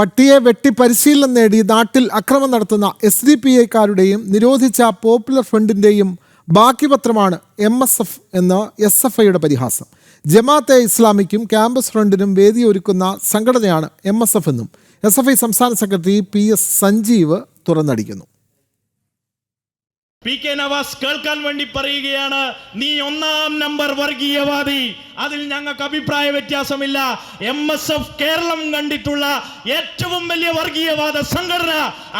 പട്ടിയെ വെട്ടി പരിശീലനം നേടി നാട്ടിൽ അക്രമം നടത്തുന്ന എസ് ഡി പി ഐക്കാരുടെയും നിരോധിച്ച പോപ്പുലർ ഫ്രണ്ടിന്റെയും ബാക്കി പത്രമാണ് എം എസ് എഫ് എന്ന എസ് എഫ് ഐയുടെ പരിഹാസം. ജമാഅത്തെ ഇസ്ലാമിക്കും ക്യാമ്പസ് ഫ്രണ്ടിനും വേദിയൊരുക്കുന്ന സംഘടനയാണ് എം എസ് എഫ് എന്നും. എസ് എഫ് ഐ സംസ്ഥാന സെക്രട്ടറി പി എസ് സഞ്ജീവ് തുറന്നടിക്കുന്നു. പി കെ നവാസ് കേൾക്കാൻ വേണ്ടി പറയുകയാണ് നീ ഒന്നാം നമ്പർ വർഗീയവാദി. അതിൽ ഞങ്ങൾക്ക് അഭിപ്രായ വ്യത്യാസമില്ല. എം എസ് എഫ് കേരളം കണ്ടിട്ടുള്ള ഏറ്റവും വലിയ വർഗീയവാദ സംഘടന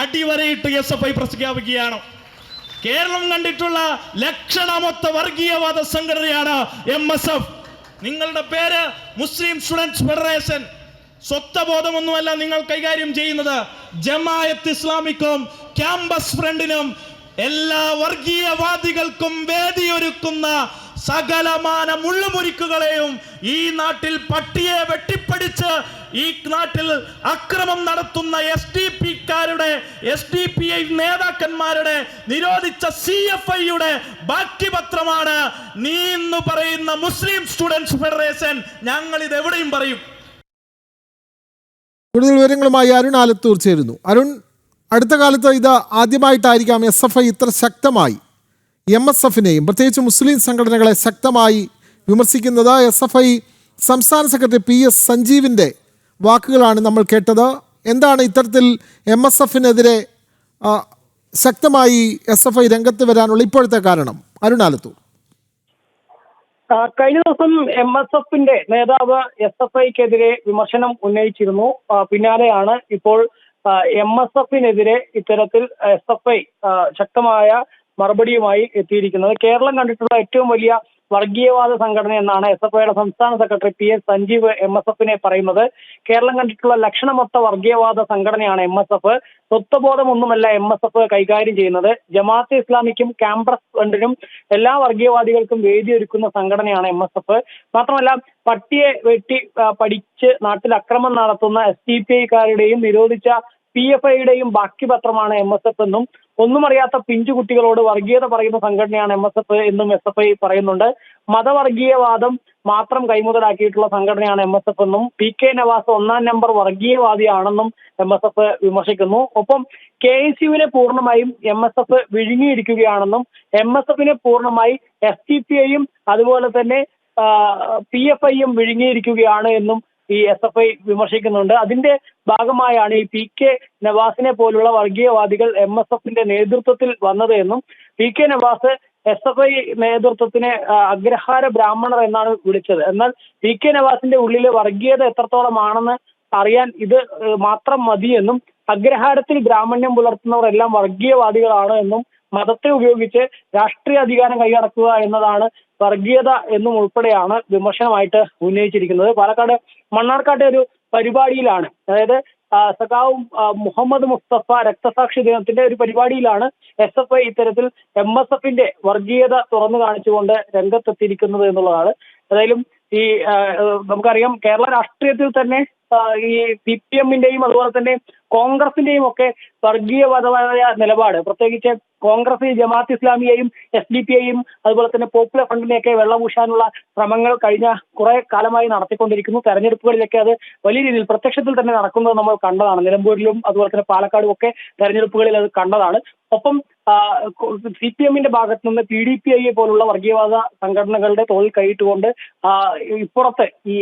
അടിവരയിട്ട് എസ് എഫ് ഐ പ്രഖ്യാപിക്കുകയാണ്. കേരളം കണ്ടിട്ടുള്ള ലക്ഷണമൊത്ത വർഗീയവാദ സംഘടനയാണ് എം എസ് എഫ് നിങ്ങളുടെ പേര് മുസ്ലിം സ്റ്റുഡൻസ് ഫെഡറേഷൻ. സ്വത്വബോധമൊന്നുമല്ല നിങ്ങൾ കൈകാര്യം ചെയ്യുന്നത്. ജമായത്ത് ഇസ്ലാമിക്കും ക്യാമ്പസ് ഫ്രണ്ടിനും എല്ലാ വർഗീയവാദികൾക്കും വേദിയൊരുക്കുന്ന സകലമാന മുള്ളുമുരിക്കുകളെയും ഈ നാട്ടിൽ പട്ടിയെ വെട്ടിപ്പടിച്ച് ഈ നാട്ടിൽ അക്രമം നടത്തുന്ന എസ് ഡി പിക്കാരുടെ എസ് ഡി പി ഐ നേതാക്കന്മാരുടെ നിരോധിച്ച സി എഫ് ഐയുടെ ബാക്കി പത്രമാണ് നീ എന്ന് പറയുന്ന മുസ്ലിം സ്റ്റുഡൻസ് ഫെഡറേഷൻ. ഞങ്ങൾ ഇത് എവിടെയും പറയും. കൂടുതൽ വിവരങ്ങളുമായി അരുൺ ആലത്തൂർ ചേരുന്നു. അരുൺ അടുത്ത കാലത്ത് ഇത് ആദ്യമായിട്ടായിരിക്കാം എസ് എഫ് ഐ ഇത്ര ശക്തമായി. എം എസ് എഫിനെയും പ്രത്യേകിച്ച് മുസ്ലിം സംഘടനകളെ ശക്തമായി വിമർശിക്കുന്നത് എസ് എഫ് ഐ സംസ്ഥാന സെക്രട്ടറി പി എസ് സഞ്ജീവിന്റെ വാക്കുകളാണ് നമ്മൾ കേട്ടത്. എന്താണ് ഇത്തരത്തിൽ എം എസ് എഫിനെതിരെ ശക്തമായി എസ് എഫ് ഐ രംഗത്ത് വരാനുള്ള ഇപ്പോഴത്തെ കാരണം? അരുണാലത്തു കഴിഞ്ഞ ദിവസം എം എസ് എഫിന്റെ നേതാവ് എസ് എഫ് ഐക്കെതിരെ വിമർശനം ഉന്നയിച്ചിരുന്നു. പിന്നാലെയാണ് ഇപ്പോൾ എം എസ് എഫിനെതിരെ ഇത്തരത്തിൽ എസ് എഫ് ഐ ശക്തമായ മറുപടിയുമായി എത്തിയിരിക്കുന്നത്. കേരളം കണ്ടിട്ടുള്ള ഏറ്റവും വലിയ വർഗീയവാദ സംഘടന എന്നാണ് എസ് എഫ് ഐയുടെ സംസ്ഥാന secretary P S Sanjeev M S എഫിനെ പറയുന്നത്. കേരളം കണ്ടിട്ടുള്ള ലക്ഷണമൊത്ത വർഗീയവാദ സംഘടനയാണ് എം എസ് എഫ്. സ്വത്വബോധമൊന്നുമല്ല എം എസ് എഫ് കൈകാര്യം ചെയ്യുന്നത്. ജമാഅത്തെ ഇസ്ലാമിക്കും ക്യാമ്പസ് ഫ്രണ്ടിനും എല്ലാ വർഗീയവാദികൾക്കും വേദിയൊരുക്കുന്ന സംഘടനയാണ് എം എസ് എഫ്. മാത്രമല്ല പട്ടിയെ വെട്ടി പഠിച്ച് നാട്ടിൽ അക്രമം നടത്തുന്ന എസ് ഡി പി ഐക്കാരുടെയും നിരോധിച്ച പി എഫ് ഐയുടെയും ബാക്കി പത്രമാണ് എം എസ് എഫ് എന്നും ഒന്നും അറിയാത്ത പിഞ്ചു കുട്ടികളോട് വർഗീയത പറയുന്ന സംഘടനയാണ് എം എസ് എഫ് എന്നും എസ് എഫ് ഐ പറയുന്നുണ്ട്. മതവർഗീയവാദം മാത്രം കൈമുതലാക്കിയിട്ടുള്ള സംഘടനയാണ് എം എസ് എഫ് എന്നും പി കെ നവാസ് ഒന്നാം നമ്പർ വർഗീയവാദിയാണെന്നും എം എസ് എഫ് വിമർശിക്കുന്നു. ഒപ്പം കെ എസ് യുവിനെ പൂർണമായും എം എസ് എഫ് വിഴുങ്ങിയിരിക്കുകയാണെന്നും എം എസ് എഫിനെ പൂർണമായി എസ് ടി പി ഐയും അതുപോലെ തന്നെ പി എഫ് ഐയും വിഴുങ്ങിയിരിക്കുകയാണ് എന്നും ഈ എസ് എഫ് ഐ വിമർശിക്കുന്നുണ്ട്. അതിന്റെ ഭാഗമായാണ് ഈ പി കെ നവാസിനെ പോലുള്ള വർഗീയവാദികൾ എം എസ് എഫിന്റെ നേതൃത്വത്തിൽ വന്നത് എന്നും P K Navas S F I നേതൃത്വത്തിനെ Agrahara ബ്രാഹ്മണർ എന്നാണ് വിളിച്ചത്. എന്നാൽ പി കെ നവാസിന്റെ ഉള്ളിലെ വർഗീയത എത്രത്തോളമാണെന്ന് അറിയാൻ ഇത് മാത്രം മതിയെന്നും അഗ്രഹാരത്തിൽ ബ്രാഹ്മണ്യം പുലർത്തുന്നവരെല്ലാം വർഗീയവാദികളാണ് എന്നും മതത്തെ ഉപയോഗിച്ച് രാഷ്ട്രീയ അധികാരം കൈയടക്കുക എന്നതാണ് വർഗീയത എന്നും ഉൾപ്പെടെയാണ് വിമർശനമായിട്ട് ഉന്നയിച്ചിരിക്കുന്നത്. പാലക്കാട് മണ്ണാർക്കാട്ടെ ഒരു പരിപാടിയിലാണ്. അതായത് സഖാവ് മുഹമ്മദ് മുസ്തഫ രക്തസാക്ഷി ദിനത്തിന്റെ ഒരു പരിപാടിയിലാണ് എസ് എഫ് ഐ ഇത്തരത്തിൽ എം എസ് എഫിന്റെ വർഗീയത തുറന്നു കാണിച്ചുകൊണ്ട് രംഗത്തെത്തിയിരിക്കുന്നത് എന്നുള്ളതാണ്. ഏതായാലും ഈ നമുക്കറിയാം കേരള രാഷ്ട്രീയത്തിൽ തന്നെ ഈ സി പി എമ്മിന്റെയും അതുപോലെ തന്നെ കോൺഗ്രസിന്റെയും ഒക്കെ വർഗീയപരമായ നിലപാട്. പ്രത്യേകിച്ച് കോൺഗ്രസ് ജമാഅത്ത് ഇസ്ലാമിയെയും എസ് ഡി പി ഐയും അതുപോലെ തന്നെ പോപ്പുലർ ഫ്രണ്ടിനെയൊക്കെ വെള്ളപൂശാനുള്ള ശ്രമങ്ങൾ കഴിഞ്ഞ കുറെ കാലമായി നടത്തിക്കൊണ്ടിരിക്കുന്നു. തെരഞ്ഞെടുപ്പുകളിലൊക്കെ അത് വലിയ രീതിയിൽ പ്രത്യക്ഷത്തിൽ തന്നെ നടക്കുന്നത് നമ്മൾ കണ്ടതാണ്. നിലമ്പൂരിലും അതുപോലെ തന്നെ പാലക്കാടും ഒക്കെ തെരഞ്ഞെടുപ്പുകളിൽ അത് കണ്ടതാണ്. ഒപ്പം സി പി എമ്മിന്റെ ഭാഗത്തു നിന്ന് പി ഡി പി ഐ പോലുള്ള വർഗീയവാദ സംഘടനകളുടെ തോളിൽ കൈയിട്ടുകൊണ്ട് ഇപ്പുറത്തെ ഈ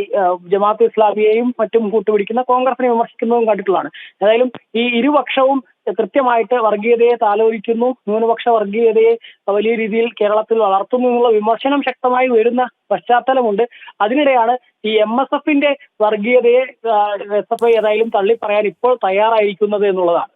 ജമാഅത്ത് ഇസ്ലാമിയെയും മറ്റും കൂട്ടുപിടിക്കുന്ന കോൺഗ്രസിനെ വിമർശിക്കുന്നതും കണ്ടിട്ടുള്ളതാണ്. ഏതായാലും ഈ ഇരുപക്ഷവും കൃത്യമായിട്ട് വർഗീയതയെ താലോലിക്കുന്നു. ന്യൂനപക്ഷ വർഗീയതയെ വലിയ രീതിയിൽ കേരളത്തിൽ വളർത്തുന്നു എന്നുള്ള വിമർശനം ശക്തമായി വരുന്ന പശ്ചാത്തലമുണ്ട്. അതിനിടെയാണ് ഈ എം എസ് എഫിന്റെ വർഗീയതയെ എസ് എഫ് ഐ ഏതായാലും തള്ളിപ്പറയാൻ ഇപ്പോൾ തയ്യാറായിരിക്കുന്നത് എന്നുള്ളതാണ്.